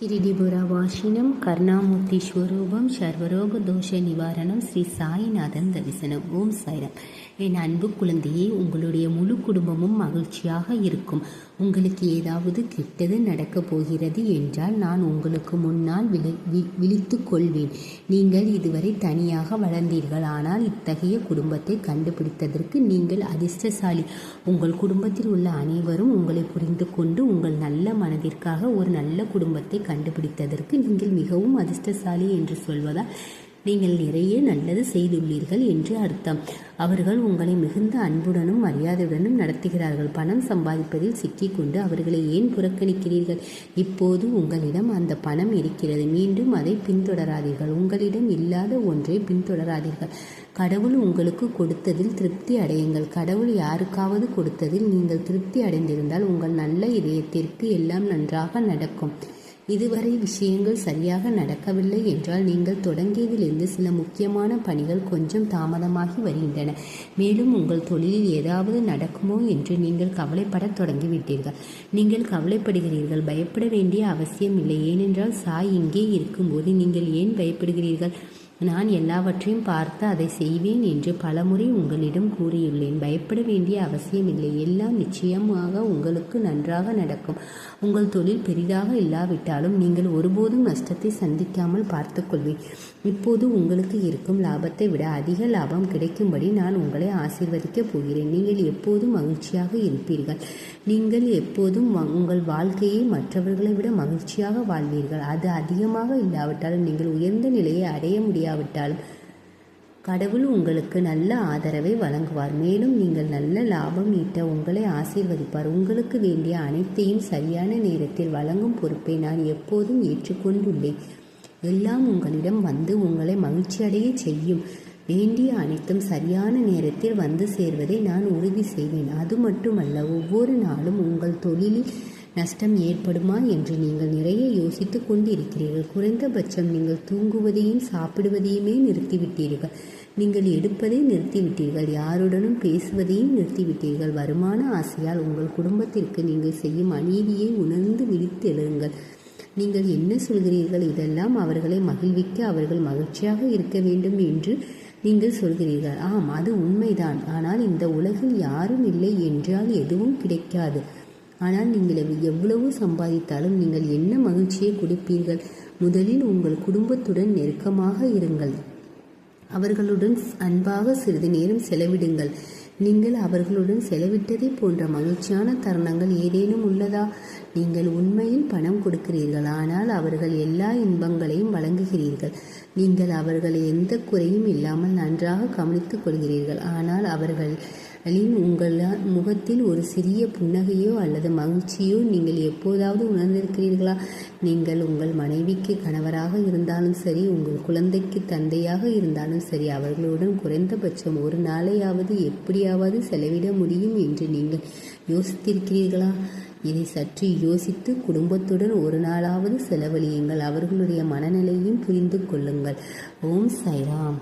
గిరిడిపురవాసినం కరుణామూర్తి ஸ்வரூபம் சர்வரோக தோஷ நிவாரணம் ஸ்ரீ சாய்நாதன் தரிசனம். ஓம் சைரம் என் அன்பு குழந்தையே உங்களுடைய முழு குடும்பமும் மகிழ்ச்சியாக இருக்கும். உங்களுக்கு ஏதாவது கெட்டது நடக்கப் போகிறது என்றால் நான் உங்களுக்கு முன்னால் விழி விழித்து கொள்வேன். நீங்கள் இதுவரை தனியாக வளர்ந்தீர்கள். ஆனால் இத்தகைய குடும்பத்தை கண்டுபிடித்ததற்கு நீங்கள் அதிர்ஷ்டசாலி. உங்கள் குடும்பத்தில் உள்ள அனைவரும் உங்களை புரிந்து கொண்டு உங்கள் நல்ல மனதிற்காக ஒரு நல்ல குடும்பத்தை கண்டுபிடித்ததற்கு நீங்கள் மிகவும் அதிர்ஷ்டசாலி என்று சொல்வதால் நீங்கள் நிறைய நல்லது செய்துள்ளீர்கள் என்று அர்த்தம். அவர்கள் உங்களை மிகுந்த அன்புடனும் மரியாதையுடனும் நடத்துகிறார்கள். பணம் சம்பாதிப்பதில் சிக்கிக்கொண்டு அவர்களை ஏன் புறக்கணிக்கிறீர்கள்? இப்போது உங்களிடம் அந்த பணம் இருக்கிறது. மீண்டும் அதை பின்தொடராதீர்கள். உங்களிடம் இல்லாத ஒன்றை பின்தொடராதீர்கள். கடவுள் உங்களுக்கு கொடுத்ததில் திருப்தி அடையுங்கள். கடவுள் யாருக்காவது கொடுத்ததில் நீங்கள் திருப்தி அடைந்திருந்தால் உங்கள் நல்ல இதயத்திற்கு எல்லாம் நன்றாக நடக்கும். இதுவரை விஷயங்கள் சரியாக நடக்கவில்லை என்றால் நீங்கள் தொடங்கியதிலிருந்து சில முக்கியமான பணிகள் கொஞ்சம் தாமதமாகி வருகின்றன. மேலும் உங்கள் தொழிலில் ஏதாவது நடக்குமோ என்று நீங்கள் கவலைப்படத் தொடங்கிவிட்டீர்கள். நீங்கள் கவலைப்படுகிறீர்கள் பயப்பட வேண்டிய அவசியம் இல்லை. ஏனென்றால் சாய் இங்கே இருக்கும்போது நீங்கள் ஏன் பயப்படுகிறீர்கள்? நான் எல்லாவற்றையும் பார்த்து அதை செய்வேன் என்று பலமுறை உங்களிடம் கூறியுள்ளேன். பயப்பட வேண்டிய அவசியமில்லை. எல்லாம் நிச்சயமாக உங்களுக்கு நன்றாக நடக்கும். உங்கள் தொழில் பெரிதாக இல்லாவிட்டாலும் நீங்கள் ஒருபோதும் நஷ்டத்தை சந்திக்காமல் பார்த்துக்கொள்வேன். இப்போது உங்களுக்கு இருக்கும் லாபத்தை விட அதிக லாபம் கிடைக்கும்படி நான் உங்களை ஆசீர்வதிக்கப் போகிறேன். நீங்கள் எப்போதும் மகிழ்ச்சியாக இருப்பீர்கள். நீங்கள் எப்போதும் உங்கள் வாழ்க்கையை மற்றவர்களை விட மகிழ்ச்சியாக வாழ்வீர்கள். அது அதிகமாக இல்லாவிட்டாலும் நீங்கள் உயர்ந்த நிலையை அடைய முடியாது முடியாவிட்டாலும் கடவுள் உங்களுக்கு நல்ல ஆதரவை வழங்குவார். மேலும் நீங்கள் நல்ல லாபம் ஈட்ட உங்களை ஆசீர்வதிப்பார். உங்களுக்கு வேண்டிய அனைத்தையும் சரியான நேரத்தில் வழங்கும் பொறுப்பை நான் எப்போதும் ஏற்றுக்கொண்டுள்ளேன். எல்லாம் உங்களிடம் வந்து உங்களை மகிழ்ச்சியடைய செய்யும். வேண்டிய அனைத்தும் சரியான நேரத்தில் வந்து சேர்வதை நான் உறுதி செய்வேன். அது மட்டுமல்ல ஒவ்வொரு நாளும் உங்கள் தொழிலில் நஷ்டம் ஏற்படுமா என்று நீங்கள் நிறைய யோசித்து கொண்டிருக்கிறீர்கள். குறைந்தபட்சம் நீங்கள் தூங்குவதையும் சாப்பிடுவதையுமே நிறுத்திவிட்டீர்கள். நீங்கள் எடுப்பதை நிறுத்திவிட்டீர்கள். யாருடனும் பேசுவதையும் நிறுத்திவிட்டீர்கள். வருமான ஆசையால் உங்கள் குடும்பத்திற்கு நீங்கள் செய்யும் அநீதியை உணர்ந்து விழித்தெழுங்கள் நீங்கள் என்ன சொல்கிறீர்கள்? இதெல்லாம் அவர்களை மகிழ்விக்க அவர்கள் மகிழ்ச்சியாக இருக்க வேண்டும் என்று நீங்கள் சொல்கிறீர்கள். ஆம் அது உண்மைதான். ஆனால் இந்த உலகில் யாரும் இல்லை என்றால் எதுவும் கிடைக்காது. ஆனால் நீங்கள் எவ்வளவு சம்பாதித்தாலும் நீங்கள் என்ன மகிழ்ச்சியை கொடுப்பீர்கள்? முதலில் உங்கள் குடும்பத்துடன் நெருக்கமாக இருங்கள். அவர்களுடன் அன்பாக சிறிது நேரம் செலவிடுங்கள். நீங்கள் அவர்களுடன் செலவிட்டதை போன்ற மகிழ்ச்சியான தருணங்கள் ஏதேனும் உள்ளதா? நீங்கள் உண்மையில் பணம் கொடுக்கிறீர்கள். ஆனால் அவர்கள் எல்லா இன்பங்களையும் வழங்குகிறீர்கள். நீங்கள் அவர்களை எந்த குறையும் இல்லாமல் நன்றாக கவனித்துக் கொள்கிறீர்கள். ஆனால் அவர்களின் உங்கள் முகத்தில் ஒரு சிறிய புன்னகையோ அல்லது மகிழ்ச்சியோ நீங்கள் எப்போதாவது உணர்ந்திருக்கிறீர்களா? நீங்கள் உங்கள் மனைவிக்கு கணவராக இருந்தாலும் சரி உங்கள் குழந்தைக்கு தந்தையாக இருந்தாலும் சரி அவர்களுடன் குறைந்தபட்சம் ஒரு நாளையாவது எப்படியாவது செலவிட முடியும் என்று நீங்கள் யோசித்திருக்கிறீர்களா? இதை சற்று யோசித்து குடும்பத்துடன் ஒரு நாளாவது செலவழியுங்கள். அவர்களுடைய மனநிலையும் புரிந்து கொள்ளுங்கள். ஓம் சைராம்